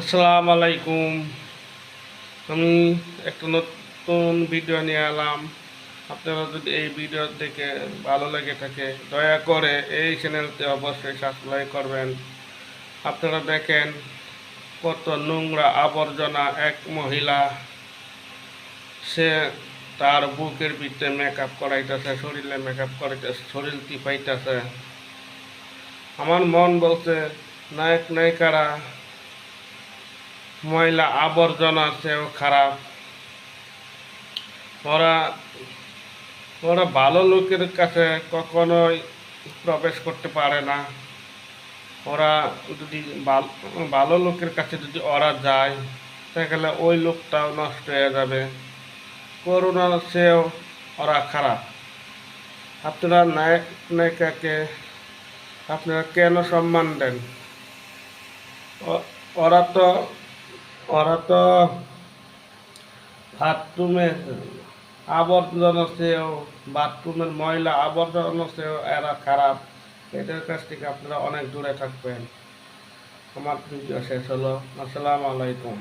আসসালামু আলাইকুম। আমি একটা নতুন ভিডিও নিয়ে এলাম। আপনারা যদি এই ভিডিও দেখে ভালো লেগে থাকে, দয়া করে এই চ্যানেলটি অবশ্যই সাবস্ক্রাইব করবেন। আপনারা দেখেন কত নোংরা আবর্জনা এক মহিলা, সে তার বুকের ভিতরে মেকআপ করাইতেছে, শরীরে মেকআপ করাইতেছে, শরীর টিপাইতেছে। আমার মন বলছে, নায়ক, নায়িকারা ময়লা আবর্জনা সেও খারাপ। ওরা ওরা ভালো লোকের কাছে কখনোই প্রবেশ করতে পারে না। ওরা যদি ভালো লোকের কাছে যদি ওরা যায়, তাহলে ওই লোকটাও নষ্ট হয়ে যাবে। করোনা সেও ওরা খারাপ। আপনারা নায়ক নায়িকাকে আপনারা কেন সম্মান দেন? ওরা তো ওরা তো বাথরুমে আবর্জনা চেয়েও বাথরুমের ময়লা আবর্জনা চেয়েও এরা খারাপ। এদের কাছ থেকে আপনারা অনেক দূরে থাকবেন। আমার ভিডিও শেষ হলো। আসসালামু আলাইকুম।